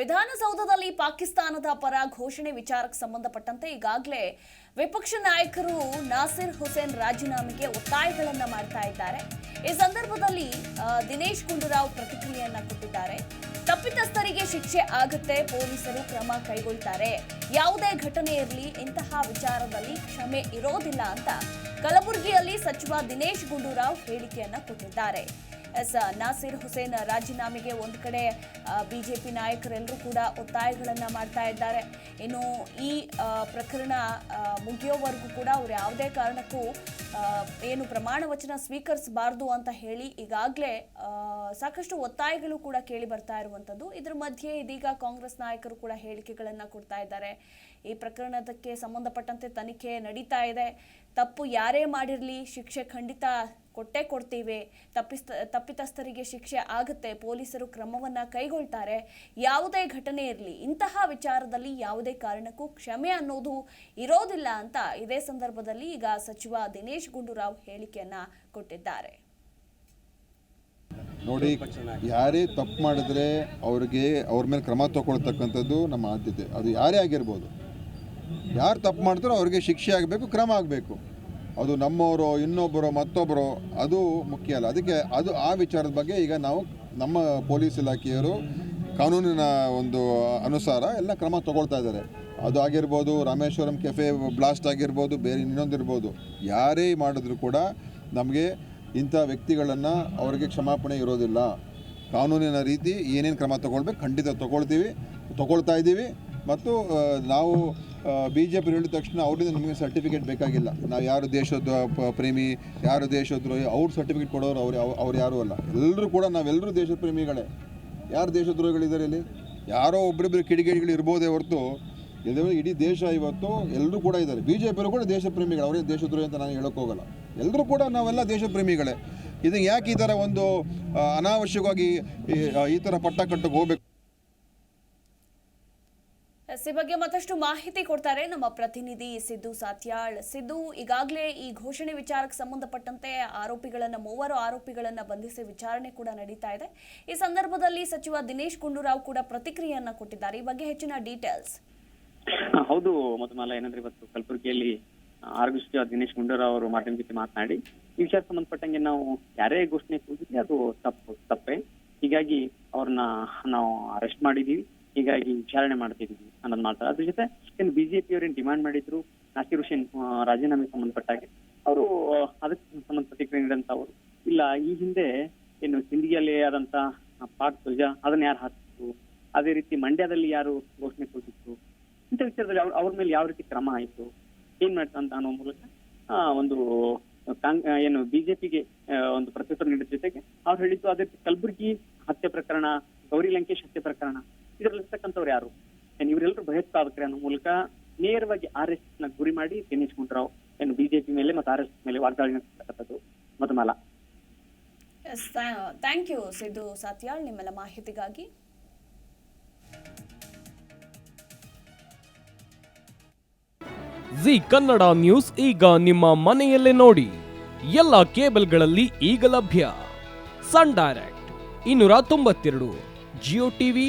ವಿಧಾನಸೌಧದಲ್ಲಿ ಪಾಕಿಸ್ತಾನದ ಪರ ಘೋಷಣೆ ವಿಚಾರಕ್ಕೆ ಸಂಬಂಧಪಟ್ಟಂತೆ ಈಗಾಗಲೇ ವಿಪಕ್ಷ ನಾಯಕರು ನಾಸಿರ್ ಹುಸೇನ್ ರಾಜೀನಾಮೆಗೆ ಒತ್ತಾಯಗಳನ್ನು ಮಾಡ್ತಾ ಇದ್ದಾರೆ. ಈ ಸಂದರ್ಭದಲ್ಲಿ ದಿನೇಶ್ ಗುಂಡೂರಾವ್ ಪ್ರತಿಕ್ರಿಯೆಯನ್ನ ಕೊಟ್ಟಿದ್ದಾರೆ. ತಪ್ಪಿತಸ್ಥರಿಗೆ ಶಿಕ್ಷೆ ಆಗುತ್ತೆ, ಪೊಲೀಸರು ಕ್ರಮ ಕೈಗೊಳ್ತಾರೆ. ಯಾವುದೇ ಘಟನೆ ಇರಲಿ, ಇಂತಹ ವಿಚಾರದಲ್ಲಿ ಕ್ಷಮೆ ಇರೋದಿಲ್ಲ ಅಂತ ಕಲಬುರಗಿಯಲ್ಲಿ ಸಚಿವ ದಿನೇಶ್ ಗುಂಡೂರಾವ್ ಹೇಳಿಕೆಯನ್ನ ಕೊಟ್ಟಿದ್ದಾರೆ. ಎಸ್ ನಾಸಿರ್ ಹುಸೇನ್ ರಾಜೀನಾಮೆಗೆ ಒಂದು ಕಡೆ ಬಿಜೆಪಿ ನಾಯಕರೆಲ್ಲರೂ ಕೂಡ ಒತ್ತಾಯಗಳನ್ನು ಮಾಡ್ತಾ ಇದ್ದಾರೆ. ಇನ್ನು ಈ ಪ್ರಕರಣ ಮುಗಿಯೋವರೆಗೂ ಕೂಡ ಅವರು ಯಾವುದೇ ಕಾರಣಕ್ಕೂ ಏನು ಪ್ರಮಾಣ ವಚನ ಸ್ವೀಕರಿಸಬಾರ್ದು ಅಂತ ಹೇಳಿ ಈಗಾಗಲೇ ಸಾಕಷ್ಟು ಒತ್ತಾಯಗಳು ಕೂಡ ಕೇಳಿ ಬರ್ತಾ ಇರುವಂಥದ್ದು. ಇದರ ಮಧ್ಯೆ ಇದೀಗ ಕಾಂಗ್ರೆಸ್ ನಾಯಕರು ಕೂಡ ಹೇಳಿಕೆಗಳನ್ನು ಕೊಡ್ತಾ ಇದ್ದಾರೆ. ಈ ಪ್ರಕರಣದಕ್ಕೆ ಸಂಬಂಧಪಟ್ಟಂತೆ ತನಿಖೆ ನಡೀತಾ ಇದೆ. ತಪ್ಪು ಯಾರೇ ಮಾಡಿರಲಿ ಶಿಕ್ಷೆ ಖಂಡಿತ ಕೊಟ್ಟೇ ಕೊಡ್ತೀವಿ. ತಪ್ಪಿಸ್ತ, ತಪ್ಪಿತಸ್ಥರಿಗೆ ಶಿಕ್ಷೆ ಆಗುತ್ತೆ. ಪೊಲೀಸರು ಕ್ರಮವನ್ನ ಕೈಗೊಳ್ತಾರೆ. ಯಾವುದೇ ಘಟನೆ ಇರಲಿ, ಇಂತಹ ವಿಚಾರದಲ್ಲಿ ಯಾವುದೇ ಕಾರಣಕ್ಕೂ ಕ್ಷಮೆ ಅನ್ನೋದು ಇರೋದಿಲ್ಲ ಅಂತ ಇದೇ ಸಂದರ್ಭದಲ್ಲಿ ಈಗ ಸಚಿವ ದಿನೇಶ್ ಗುಂಡೂರಾವ್ ಹೇಳಿಕೆಯನ್ನ ಕೊಟ್ಟಿದ್ದಾರೆ. ನೋಡಿ, ಯಾರೇ ತಪ್ಪು ಮಾಡಿದ್ರೆ ಅವ್ರಿಗೆ ಅವ್ರ ಮೇಲೆ ಕ್ರಮ ತಗೊಳ್ತಕ್ಕಂಥದ್ದು ನಮ್ಮ ಆದ್ಯತೆ. ಅದು ಯಾರೇ ಆಗಿರ್ಬೋದು. ಯಾರು ತಪ್ಪು ಮಾಡ್ತಾರೋ ಅವ್ರಿಗೆ ಶಿಕ್ಷೆ ಆಗಬೇಕು, ಕ್ರಮ ಆಗಬೇಕು. ಅದು ನಮ್ಮವರು ಇನ್ನೊಬ್ಬರು, ಮತ್ತೊಬ್ಬರು, ಅದು ಮುಖ್ಯ ಅಲ್ಲ. ಅದಕ್ಕೆ ಅದು ಆ ವಿಚಾರದ ಬಗ್ಗೆ ಈಗ ನಾವು ನಮ್ಮ ಪೊಲೀಸ್ ಇಲಾಖೆಯವರು ಕಾನೂನಿನ ಒಂದು ಅನುಸಾರ ಎಲ್ಲ ಕ್ರಮ ತಗೊಳ್ತಾ ಇದ್ದಾರೆ. ಅದು ಆಗಿರ್ಬೋದು, ರಾಮೇಶ್ವರಂ ಕೆಫೆ ಬ್ಲಾಸ್ಟ್ ಆಗಿರ್ಬೋದು, ಬೇರೆ ಇನ್ನೊಂದಿರ್ಬೋದು ಯಾರೇ ಮಾಡಿದ್ರು ಕೂಡ ನಮಗೆ ಇಂಥ ವ್ಯಕ್ತಿಗಳನ್ನು ಅವರಿಗೆ ಕ್ಷಮಾಪಣೆ ಇರೋದಿಲ್ಲ. ಕಾನೂನಿನ ರೀತಿ ಏನೇನು ಕ್ರಮ ತಗೊಳ್ಬೇಕು ಖಂಡಿತ ತಗೊಳ್ತೀವಿ, ತಗೊಳ್ತಾ ಇದ್ದೀವಿ. ಮತ್ತು ನಾವು ಬಿ ಜೆ ಪಿ ಹೇಳಿದ ತಕ್ಷಣ ಅವರಿಂದ ನಿಮಗೆ ಸರ್ಟಿಫಿಕೇಟ್ ಬೇಕಾಗಿಲ್ಲ. ನಾವು ಯಾರು ದೇಶದ ಪ್ರೇಮಿ, ಯಾರು ದೇಶದ್ರೋಹಿ ಅವ್ರ ಸರ್ಟಿಫಿಕೇಟ್ ಕೊಡೋರು ಅವ್ರು ಅವ್ರು ಯಾರೂ ಅಲ್ಲ. ಎಲ್ಲರೂ ಕೂಡ ನಾವೆಲ್ಲರೂ ದೇಶದ ಪ್ರೇಮಿಗಳೇ. ಯಾರು ದೇಶದ್ರೋಹಿಗಳಿದ್ದಾರೆ ಇಲ್ಲಿ? ಯಾರೋ ಒಬ್ಬರಿಬ್ಬರು ಕಿಡಿಗೇಡಿಗಳು ಇರ್ಬೋದೇ ಹೊರತು ಇದೇ ಇಡೀ ದೇಶ ಇವತ್ತು ಎಲ್ಲರೂ ಕೂಡ ಇದ್ದಾರೆ ಬಿ ಜೆ ಪಿಯವರು ಕೂಡ ದೇಶ ಪ್ರೇಮಿಗಳು. ಅವರೇ ದೇಶದ್ರೋಹಿ ಅಂತ ನಾನು ಹೇಳೋಕೆ ಹೋಗಲ್ಲ. ಎಲ್ಲರೂ ಕೂಡ ನಾವೆಲ್ಲ ದೇಶ ಪ್ರೇಮಿಗಳೇ. ಇದನ್ನು ಯಾಕೆ ಈ ಥರ ಒಂದು ಅನಾವಶ್ಯಕವಾಗಿ ಈ- ಥರ ಪಟ್ಟ ಕಟ್ಟಕ್ಕೆ ಹೋಗ್ಬೇಕು? ಈ ಬಗ್ಗೆ ಮತ್ತಷ್ಟು ಮಾಹಿತಿ ಕೊಡ್ತಾರೆ ನಮ್ಮ ಪ್ರತಿನಿಧಿ ಸಿದ್ದು ಸಾತ್ಯಾಳ್ ಸಿದ್ದು ಈಗಾಗಲೇ ಈ ಘೋಷಣೆ ವಿಚಾರಕ್ಕೆ ಸಂಬಂಧಪಟ್ಟಂತೆ ಆರೋಪಿಗಳನ್ನ ಮೂವರು ಆರೋಪಿಗಳನ್ನ ಬಂಧಿಸಿ ವಿಚಾರಣೆ ಕೂಡ ನಡೀತಾ ಇದೆ ಈ ಸಂದರ್ಭದಲ್ಲಿ ಸಚಿವ ದಿನೇಶ್ ಗುಂಡೂರಾವ್ ಕೂಡ ಪ್ರತಿಕ್ರಿಯೆಯನ್ನ ಕೊಟ್ಟಿದ್ದಾರೆ ಈ ಬಗ್ಗೆ ಹೆಚ್ಚಿನ ಡೀಟೇಲ್ಸ್ ಹೌದು ಮಧುಮಾಲ ಏನಂದ್ರೆ ಇವತ್ತು ಕಲಬುರಗಿಯಲ್ಲಿ ಆರೋಗ್ಯ ಸಚಿವ ದಿನೇಶ್ ಗುಂಡೂರಾವ್ ಅವರು ಮಾತಿನ ಜೊತೆ ಮಾತನಾಡಿ ಈ ವಿಚಾರ ಸಂಬಂಧಪಟ್ಟಂಗೆ ನಾವು ಯಾರೇ ಘೋಷಣೆ ಕೂಗಿದ್ರೆ ಅದು ತಪ್ಪು ತಪ್ಪೇ ಹೀಗಾಗಿ ಅವ್ರನ್ನ ನಾವು ಅರೆಸ್ಟ್ ಮಾಡಿದೀವಿ ಹೀಗಾಗಿ ವಿಚಾರಣೆ ಮಾಡ್ತಿದ್ವಿ ಅನ್ನೋದು ಮಾತ್ರ. ಅದ್ರ ಜೊತೆ ಏನು ಬಿಜೆಪಿ ಅವ್ರೇನ್ ಡಿಮಾಂಡ್ ಮಾಡಿದ್ರು, ನಾಸಿರ್ ಹುಸೇನ್ ರಾಜೀನಾಮೆ ಸಂಬಂಧಪಟ್ಟಾಗೆ ಅವರು ಅದಕ್ಕೆ ಸಂಬಂಧ ಪ್ರತಿಕ್ರಿಯೆ ನೀಡಂತ ನೀಡಿದಂತವರು ಇಲ್ಲ, ಈ ಹಿಂದೆ ಏನು ಸಿಂಧಿಯಲ್ಲಿ ಆದಂತ ಪಾಕ್ ಧ್ವಜ, ಅದನ್ನ ಯಾರು ಹಾಕಿದ್ರು ಅದೇ ರೀತಿ ಮಂಡ್ಯದಲ್ಲಿ ಯಾರು ಘೋಷಣೆ ಕೂಗಿದ್ರು ಇಂಥ ವಿಚಾರದಲ್ಲಿ ಅವ್ರ ಅವ್ರ ಮೇಲೆ ಯಾವ ರೀತಿ ಕ್ರಮ ಆಯಿತು? ಏನ್ ಅಂತ ಅನ್ನೋ ಮೂಲಕ ಒಂದು ಏನು ಬಿಜೆಪಿಗೆ ಒಂದು ಪ್ರತ್ಯುತ್ತರ ನೀಡಿದ ಜೊತೆಗೆ ಅವ್ರು ಹೇಳಿದ್ದು ಅದೇ ಕಲಬುರಗಿ ಹತ್ಯೆ ಪ್ರಕರಣ, ಗೌರಿ ಲಂಕೇಶ್ ಹತ್ಯೆ ಪ್ರಕರಣ ಇದರಲ್ಲಿರ್ತಕ್ಕಂಥವ್ರು ಯಾರು? ಏನ್ ಇವರೆಲ್ಲರೂ ಭಯೋತ್ಪಾದಕರೇ ಅನ್ನೋ ಮೂಲಕ ನೇರವಾಗಿ ಆರ್ ಎಸ್ನ ಗುರಿ ಮಾಡಿ ದಿನೇಶ್ ಗುಂಡೂರಾವ್ ಏನು ಬಿಜೆಪಿ ಮೇಲೆ ಮತ್ತೆ ಆರ್ ಎಸ್ ಮೇಲೆ ವಾಗ್ದಾಳಿ ನಡೆಸತಕ್ಕಂಥದ್ದು Madhumala S thank you Siddu Satyal ನಿಮ್ಮೆಲ್ಲ ಮಾಹಿತಿಗಾಗಿ. ಜಿ ಕನ್ನಡ ನ್ಯೂಸ್ ಈಗ ನಿಮ್ಮ ಮನೆಯಲ್ಲೇ ನೋಡಿ. ಎಲ್ಲ ಕೇಬಲ್ಗಳಲ್ಲಿ ಈಗ ಲಭ್ಯ. ಸನ್ ಡೈರೆಕ್ಟ್ ಇನ್ನೂರ ತೊಂಬತ್ತೆರಡು ಜಿಯೋ ಟಿವಿ